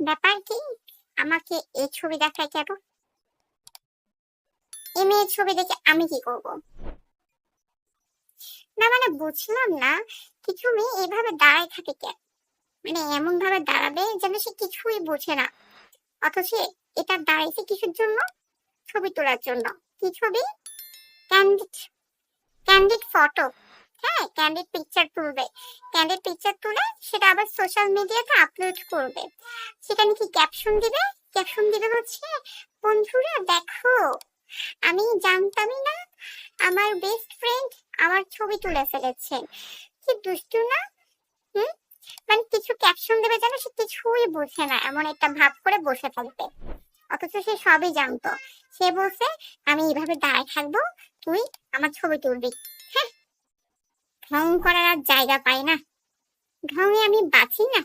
ব্যাপার কি? আমাকে এই ছবি দেখায় কেন? এই মেয়ের ছবি দেখে আমি কি করব? না মানে বুঝলাম না, কিছু মেয়ে এভাবে দাঁড়ায় থাকে কেন? মানে এমন ভাবে দাঁড়াবে যেন সে কিছুই বোঝে না। অথচ এটা দাঁড়াইছে কিসের জন্য? ছবি তোলার জন্য। কি ছবি? ক্যান্ডিড ক্যান্ডিড ফটো হ্যাঁ ক্যান্ডিড পিকচার তুলবে। ক্যান্ডিড পিকচার তুলে সেটা আবার সোশ্যাল মিডিয়াতে আপলোড করবে। সেখানে কি ক্যাপশন দিবে? ক্যাপশন দিবে হচ্ছে, বন্ধুরা, দেখো, আমি জানতামই না আমার বেস্ট ফ্রেন্ড আমার ছবি তুলে ফেলেছে কি দুষ্টু না? হুম? মানে কিছু ক্যাপশন দেবে যেন সে কিছুই বোঝে না, এমন একটা ভাব করে বসে থাকবে। অথচ সে সবই জানতো। সে বলছে, আমি এইভাবে দাঁড়ায় থাকব, তুই আমার ছবি তুলবি। ঢং করার আর জায়গা পাই না। ঢঙে আমি বাঁচি না।